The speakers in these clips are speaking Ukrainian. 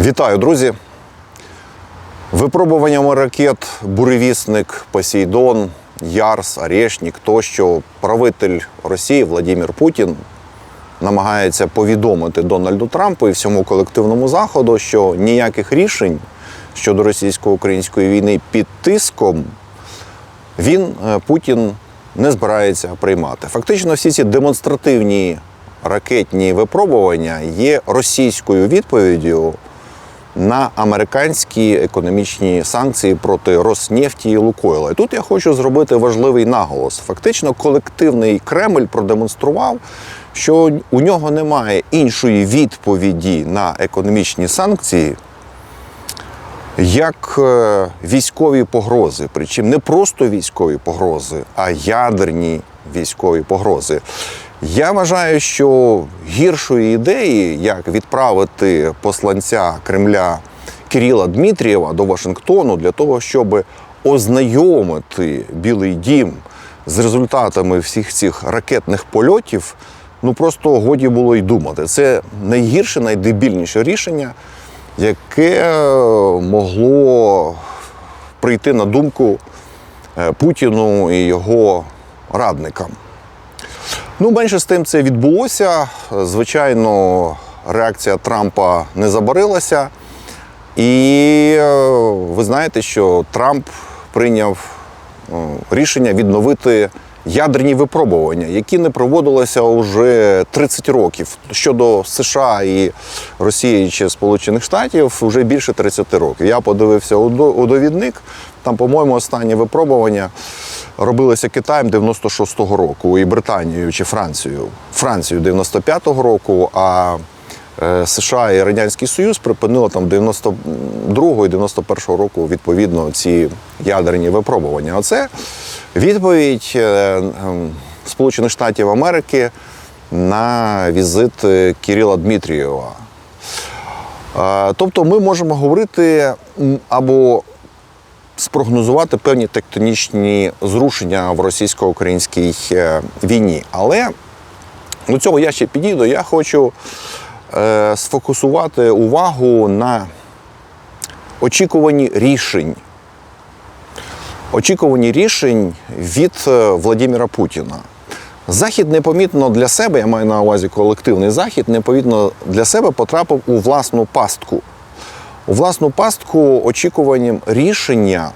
Вітаю, друзі! Випробуваннями ракет Буревісник, Посейдон, Ярс, Орешник тощо правитель Росії Владимир Путін намагається повідомити Дональду Трампу і всьому колективному заходу, що ніяких рішень щодо російсько-української війни під тиском він е, Путін не збирається приймати. Фактично, всі ці демонстративні ракетні випробування є російською відповіддю на американські економічні санкції проти Роснефті і Лукойла. І тут я хочу зробити важливий наголос. Фактично, колективний Кремль продемонстрував, що у нього немає іншої відповіді на економічні санкції, як е, військові погрози, причому не просто військові погрози, а ядерні військові погрози. Я вважаю, що гіршої ідеї, як відправити посланця Кремля Кирила Дмитрієва до Вашингтону для того, щоб ознайомити Білий Дім з результатами всіх цих ракетних польотів, ну просто годі було й думати. Це найгірше, найдебільніше рішення, яке могло прийти на думку е, Путіну і його радникам. Ну, менше з тим це відбулося. Звичайно, реакція Трампа не забарилася. І е, ви знаєте, що Трамп прийняв е, рішення відновити ядерні випробування, які не проводилися вже 30 років. Щодо США і Росії чи Сполучених Штатів вже більше 30 років. Я подивився у довідник. Там, по-моєму, останнє випробування робилося Китаєм 96-го року і Британією чи Францією. Францією 95-го року, а е, США і Радянський Союз припинили там 92-го і 91-го року відповідно ці ядерні випробування. Оце відповідь е, ем, Сполучених Штатів Америки на візит е, Кирила Дмитрієва. Тобто ми можемо говорити або спрогнозувати певні тектонічні зрушення в російсько-українській е, війні. Але до цього я ще підійду. Я хочу е, сфокусувати увагу на очікуванні рішень. Очікувані рішень від е, Владимира Путіна. Захід непомітно для себе, я маю на увазі колективний захід, непомітно для себе потрапив у власну пастку. У власну пастку очікуванням рішення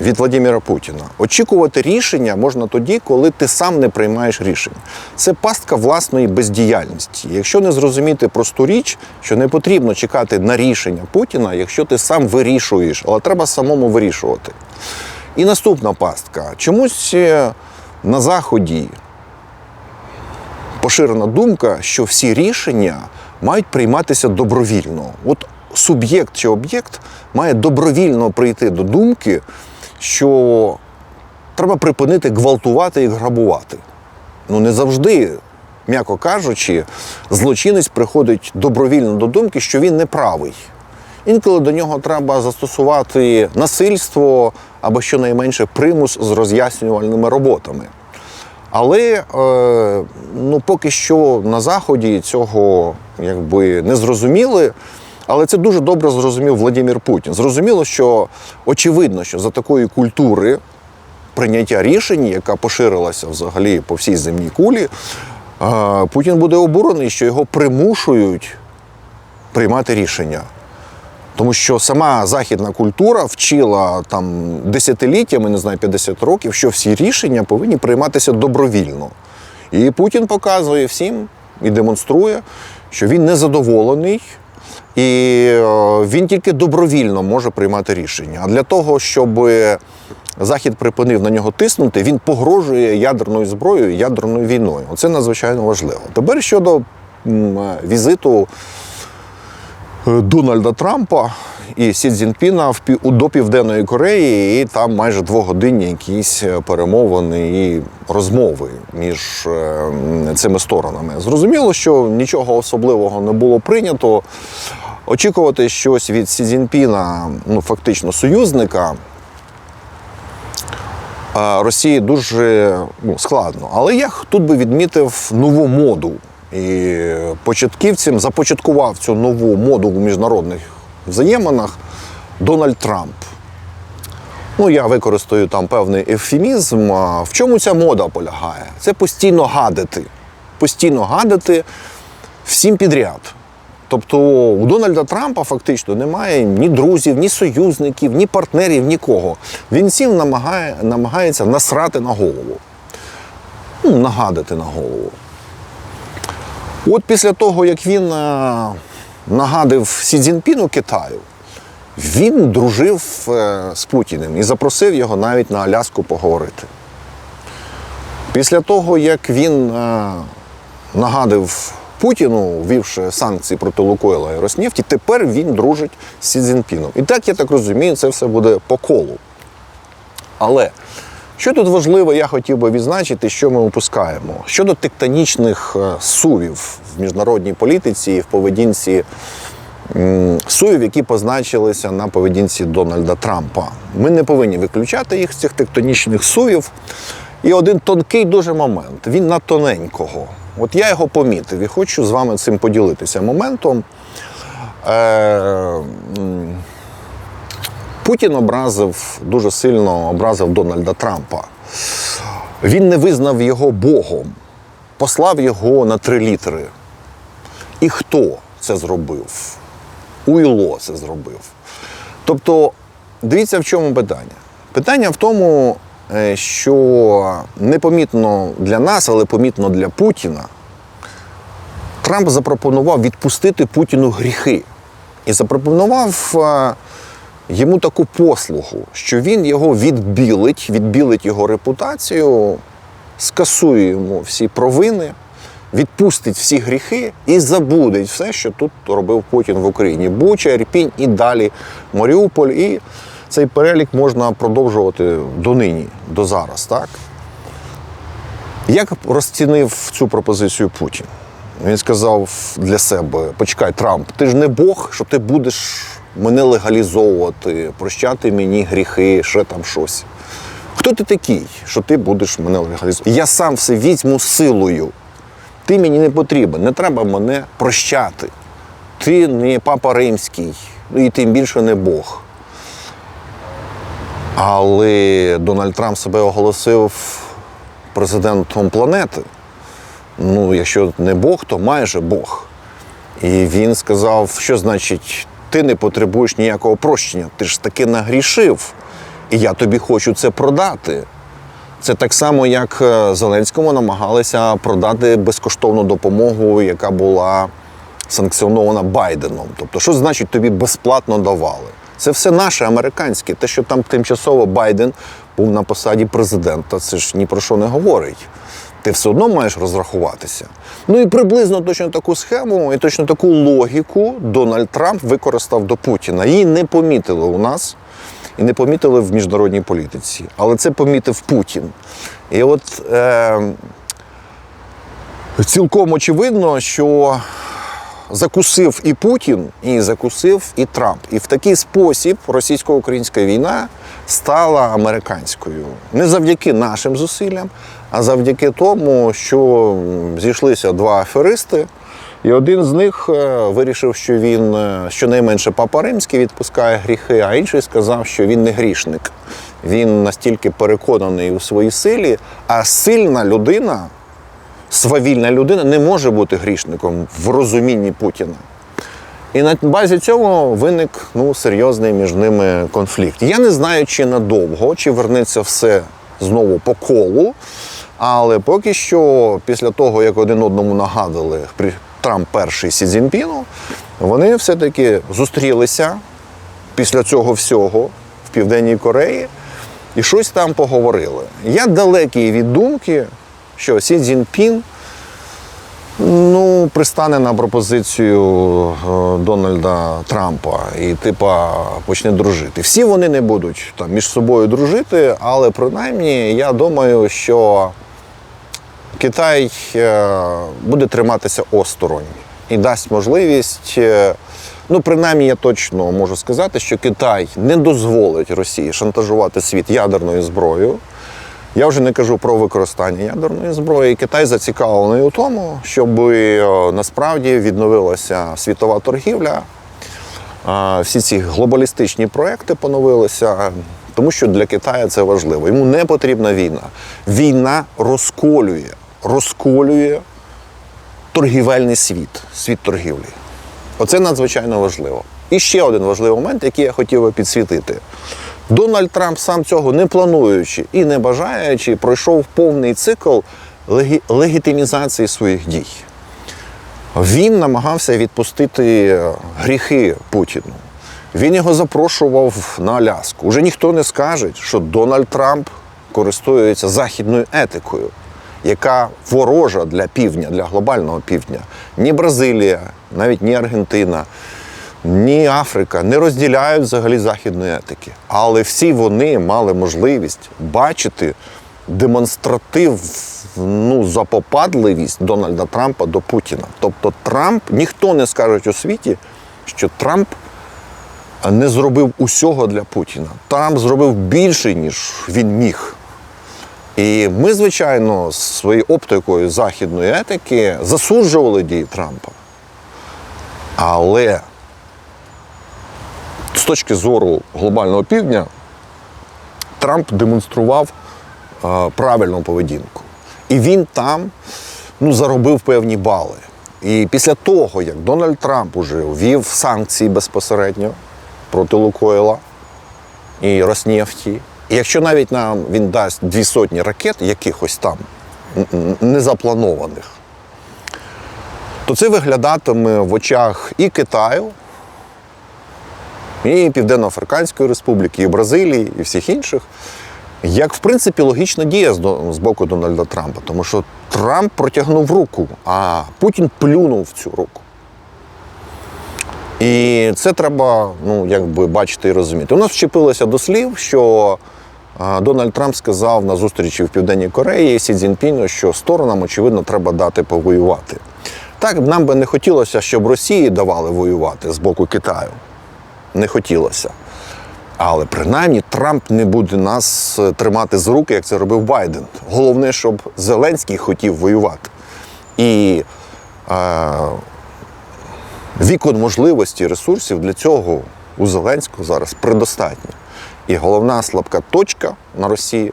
від Владимира Путіна. Очікувати рішення можна тоді, коли ти сам не приймаєш рішень. Це пастка власної бездіяльності. Якщо не зрозуміти просту річ, що не потрібно чекати на рішення Путіна, якщо ти сам вирішуєш, але треба самому вирішувати. І наступна пастка. Чомусь е, на Заході поширена думка, що всі рішення мають прийматися добровільно. От суб'єкт чи об'єкт має добровільно прийти до думки, що треба припинити гвалтувати і грабувати. Ну не завжди, м'яко кажучи, злочинець приходить добровільно до думки, що він не правий. Інколи до нього треба застосувати насильство або щонайменше примус з роз'яснювальними роботами. Але е, ну, поки що на Заході цього якби не зрозуміли. Але це дуже добре зрозумів Владимир Путін. Зрозуміло, що очевидно, що за такої культури прийняття рішень, яка поширилася взагалі по всій земній кулі, Путін буде обурений, що його примушують приймати рішення. Тому що сама західна культура вчила там десятиліттями, не знаю, 50 років, що всі рішення повинні прийматися добровільно. І Путін показує всім і демонструє, що він незадоволений, і е, він тільки добровільно може приймати рішення. А для того, щоб Захід припинив на нього тиснути, він погрожує ядерною зброєю, ядерною війною. Це надзвичайно важливо. Тепер щодо візиту е, Дональда Трампа і Сі Цзіньпіна в до Південної Кореї, і там майже двогодинні якісь е, перемовини і розмови між е, цими сторонами. Зрозуміло, що нічого особливого не було прийнято. Очікувати щось від Сі Цзіньпіна, ну фактично союзника. Росії дуже ну, складно. Але я тут би відмітив нову моду. І початківцям започаткував цю нову моду у міжнародних взаєминах Дональд Трамп. Ну, я використаю там певний ефемізм. В чому ця мода полягає? Це постійно гадити. Постійно гадити всім підряд. Тобто у Дональда Трампа фактично немає ні друзів, ні союзників, ні партнерів, нікого. Він всім намагає, намагається насрати на голову. Ну, нагадати на голову. От після того, як він е, нагадив Сі Цзіньпіну Китаю, він дружив е, з Путіним і запросив його навіть на Аляску поговорити. Після того, як він е, нагадив Путіну, ввівши санкції проти Лукойла і Роснефті, тепер він дружить з Сі Цзіньпіном. І так, я так розумію, це все буде по колу. Але що тут важливо, я хотів би відзначити, що ми опускаємо. Щодо тектонічних е, сувів в міжнародній політиці і в поведінці сувів, які позначилися на поведінці Дональда Трампа. Ми не повинні виключати їх з цих тектонічних сувів. І один тонкий дуже момент. Він на тоненького. От я його помітив і хочу з вами цим поділитися моментом. Е, Путін образив дуже сильно образив Дональда Трампа. Він не визнав його Богом, послав його на три літери. І хто це зробив? Уйло це зробив. Тобто, дивіться, в чому питання. Питання в тому, що непомітно для нас, але помітно для Путіна, Трамп запропонував відпустити Путіну гріхи. І запропонував е, йому таку послугу, що він його відбілить, відбілить його репутацію, скасує йому всі провини, відпустить всі гріхи і забудеть все, що тут робив Путін в Україні. Буча, Ірпінь і далі Маріуполь. І цей перелік можна продовжувати донині, до зараз. Так? Як розцінив цю пропозицію Путін? Він сказав для себе: почекай, Трамп, ти ж не Бог, що ти будеш мене легалізовувати, прощати мені гріхи, ще там щось. Хто ти такий, що ти будеш мене легалізовувати? Я сам все візьму силою. Ти мені не потрібен, не треба мене прощати. Ти не папа римський, ну і тим більше не Бог. Але Дональд Трамп себе оголосив президентом планети. Ну, якщо не Бог, то майже Бог. І він сказав, що значить, ти не потребуєш ніякого прощення, ти ж таки нагрішив, і я тобі хочу це продати. Це так само, як е, Зеленському намагалися продати безкоштовну допомогу, яка була санкціонована Байденом. Тобто, що значить тобі безплатно давали? Це все наше американське. Те, що там тимчасово Байден був на посаді президента, це ж ні про що не говорить. Ти все одно маєш розрахуватися. Ну і приблизно точно таку схему і точно таку логіку Дональд Трамп використав до Путіна. Її не помітили у нас і не помітили в міжнародній політиці. Але це помітив Путін. І от е, цілком очевидно, що закусив і Путін, і закусив і Трамп. І в такий спосіб російсько-українська війна стала американською. Не завдяки нашим зусиллям, а завдяки тому, що зійшлися два аферисти. І один з них е, вирішив, що він е, щонайменше папа римський відпускає гріхи, а інший сказав, що він не грішник. Він настільки переконаний у своїй силі, а сильна людина, свавільна людина не може бути грішником в розумінні Путіна. І на базі цього виник ну, серйозний між ними конфлікт. Я не знаю, чи надовго, чи вернеться все знову по колу. Але поки що, після того, як один одному нагадали Трамп перший Сі Цзіньпіну, вони все-таки зустрілися після цього всього в Південній Кореї і щось там поговорили. Я далекий від думки, що Сі Цзіньпін ну, пристане на пропозицію е, Дональда Трампа і типа почне дружити. Всі вони не будуть там між собою дружити, але принаймні я думаю, що Китай е, буде триматися осторонь і дасть можливість. е, Ну, принаймні, я точно можу сказати, що Китай не дозволить Росії шантажувати світ ядерною зброєю. Я вже не кажу про використання ядерної зброї. Китай зацікавлений у тому, щоб е, насправді відновилася світова торгівля. всі ці глобалістичні проекти поновилися, тому що для Китаю це важливо. Йому не потрібна війна. Війна розколює, розколює торгівельний світ, світ торгівлі. Оце надзвичайно важливо. І ще один важливий момент, який я хотів би підсвітити. Дональд Трамп, сам цього не плануючи і не бажаючи, пройшов повний цикл легі- легітимізації своїх дій. Він намагався відпустити е, гріхи Путіну. Він його запрошував на Аляску. Уже ніхто не скаже, що Дональд Трамп користується західною етикою, яка ворожа для півдня, для глобального півдня. Ні Бразилія, навіть ні Аргентина, ні Африка не розділяють взагалі західної етики. Але всі вони мали можливість бачити демонстратив, ну, запопадливість Дональда Трампа до Путіна. Тобто Трамп, ніхто не скаже у світі, що Трамп не зробив усього для Путіна. Трамп зробив більше, ніж він міг. І ми, звичайно, з своєю оптикою західної етики засуджували дії Трампа. Але точки зору глобального півдня, Трамп демонстрував правильну поведінку. І він там ну, заробив певні бали. І після того, як Дональд Трамп уже ввів санкції безпосередньо проти Лукойла і Роснефті, і якщо навіть нам він дасть дві сотні ракет, якихось там незапланованих, то це виглядатиме в очах і Китаю, і Південно-Африканської Республіки, і Бразилії, і всіх інших, як в принципі логічна дія з боку Дональда Трампа, тому що Трамп протягнув руку, а Путін плюнув в цю руку. І це треба ну, якби бачити і розуміти. У нас вчепилося до слів, що Дональд Трамп сказав на зустрічі в Південній Кореї Сі Цзіньпіну, що сторонам, очевидно, треба дати повоювати. Так, нам би не хотілося, щоб Росії давали воювати з боку Китаю. Не хотілося. Але принаймні Трамп не буде нас е, тримати з руки, як це робив Байден. Головне, щоб Зеленський хотів воювати. І е, вікон можливості ресурсів для цього у Зеленського зараз предостатньо. І головна слабка точка на Росії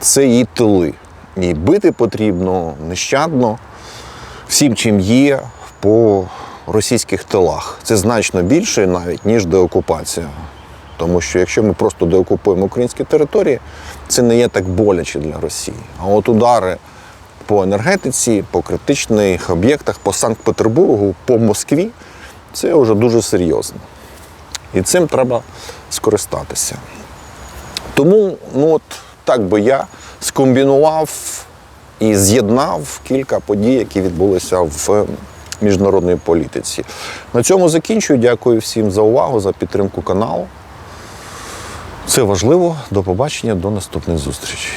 це її тили. І бити потрібно нещадно всім, чим є по російських тилах. Це значно більше навіть, ніж деокупація. Тому що якщо ми просто деокупуємо українські території, це не є так боляче для Росії. А от удари по енергетиці, по критичних об'єктах, по Санкт-Петербургу, по Москві це вже дуже серйозно. І цим треба скористатися. Тому, ну от так би я скомбінував і з'єднав кілька подій, які відбулися в міжнародній політиці. На цьому закінчую. Дякую всім за увагу, за підтримку каналу. Це важливо. До побачення, до наступних зустрічей.